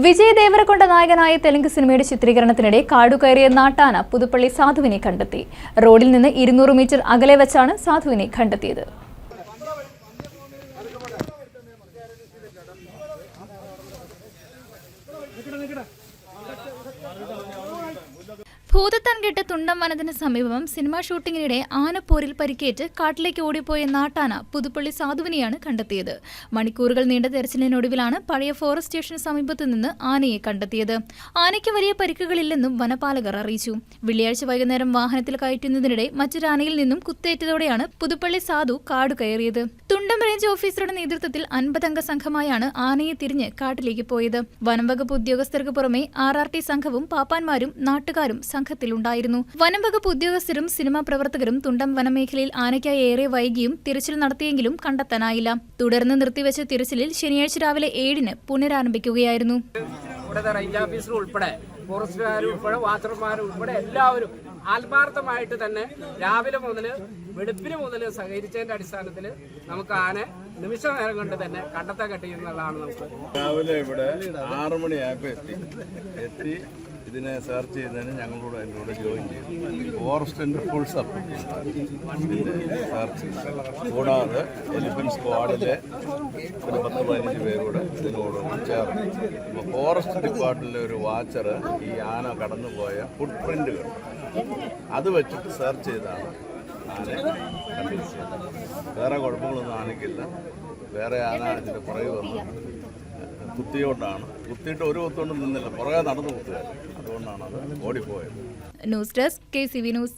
വിജയ് ദേവരക്കൊണ്ട നായകനായ തെലുങ്ക് സിനിമയുടെ ചിത്രീകരണത്തിനിടെ കാടുകയറിയ നാട്ടാന പുതുപ്പള്ളി സാധുവിനെ കണ്ടെത്തി. റോഡിൽ നിന്ന് ഇരുന്നൂറ് മീറ്റർ അകലെ വെച്ചാണ് സാധുവിനെ കണ്ടെത്തിയത്. കെട്ട തുണ്ടം വനത്തിന് സമീപം സിനിമാ ഷൂട്ടിങ്ങിനിടെ ആനപ്പോരിൽ പരിക്കേറ്റ് കാട്ടിലേക്ക് ഓടിപ്പോയ നാട്ടാന പുതുപ്പള്ളി സാധുവിനെയാണ് കണ്ടെത്തിയത്. മണിക്കൂറുകൾ നീണ്ട തെരച്ചിലിനൊടുവിലാണ് പഴയ ഫോറസ്റ്റ് സ്റ്റേഷന് സമീപത്തു നിന്ന് ആനയെ കണ്ടെത്തിയത്. ആനയ്ക്ക് വലിയ പരിക്കുകളില്ലെന്നും വനപാലകർ അറിയിച്ചു. വെള്ളിയാഴ്ച വൈകുന്നേരം വാഹനത്തിൽ കയറ്റുന്നതിനിടെ മറ്റൊരു ആനയിൽ നിന്നും കുത്തേറ്റതോടെയാണ് പുതുപ്പള്ളി സാധു കാട് കയറിയത് തുണ്ടം റേഞ്ച് ഓഫീസറുടെ നേതൃത്വത്തിൽ അൻപതംഗ സംഘമായാണ് ആനയെ തിരിഞ്ഞ് കാട്ടിലേക്ക് പോയത്. വനംവകുപ്പ് ഉദ്യോഗസ്ഥർക്ക് പുറമെ ആർ ആർ ടി സംഘവും പാപ്പാന്മാരും നാട്ടുകാരും സംഘത്തിലുണ്ടായിരുന്നു. വനംവകുപ്പ് ഉദ്യോഗസ്ഥരും സിനിമാ പ്രവർത്തകരും തുണ്ടം വനമേഖലയിൽ ആനയ്ക്കായി ഏറെ വൈകിയും തിരച്ചിൽ നടത്തിയെങ്കിലും കണ്ടെത്താനായില്ല. തുടർന്ന് നിർത്തിവെച്ച തിരച്ചിലിൽ ശനിയാഴ്ച രാവിലെ ഏഴിന് പുനരാരംഭിക്കുകയായിരുന്നു. ഫോറസ്റ്റുകാരും ഉൾപ്പെടെ വാച്ചർമാരും ഉൾപ്പെടെ എല്ലാവരും ആത്മാർത്ഥമായിട്ട് തന്നെ രാവിലെ മുതൽ വെളുപ്പിന് മുതൽ സഹകരിച്ചതിന്റെ അടിസ്ഥാനത്തിൽ നമുക്ക് ആനെ നിമിഷ നേരം കൊണ്ട് തന്നെ കണ്ടെത്താൻ കഴിയുന്നതാണ് നമുക്ക് രാവിലെ ഇവിടെ ആറു മണിയായപ്പോൾ എത്തി. എത്തി. ഇതിനെ സെർച്ച് ചെയ്തതിന് ഞങ്ങളോട് അതിന്റെ കൂടെ ജോയിൻ ചെയ്തു. ഫോറസ്റ്റിന്റെ ഫുൾ സപ്പോർട്ട് കൂടാതെ എലിഫന്റ് സ്ക്വാഡിലെ ഒരു പത്ത് പതിനഞ്ച് പേരൂടെ ഇതിനോട് ചേർന്ന്. അപ്പോൾ ഫോറസ്റ്റ് ഡിപ്പാർട്ട്മെന്റിലെ ഒരു വാച്ചർ ഈ ആന കടന്നുപോയ ഫുട് പ്രിന്റുകൾ അത് വെച്ചിട്ട് സെർച്ച് ചെയ്താണ് ആനയെ വേറെ കുഴപ്പങ്ങളൊന്നും ആനയ്ക്കില്ല. വേറെ ആന ഇതിന്റെ പുറകെ വന്നു. കുത്തിയോണ്ടാണ് കുത്തിയിട്ട് ഒരു കുത്തോണ്ടും നിന്നില്ല. പുറകെ നടന്ന് കുത്തുക അതുകൊണ്ടാണ് അത് ഓടിപ്പോയത്. News desk K C V news.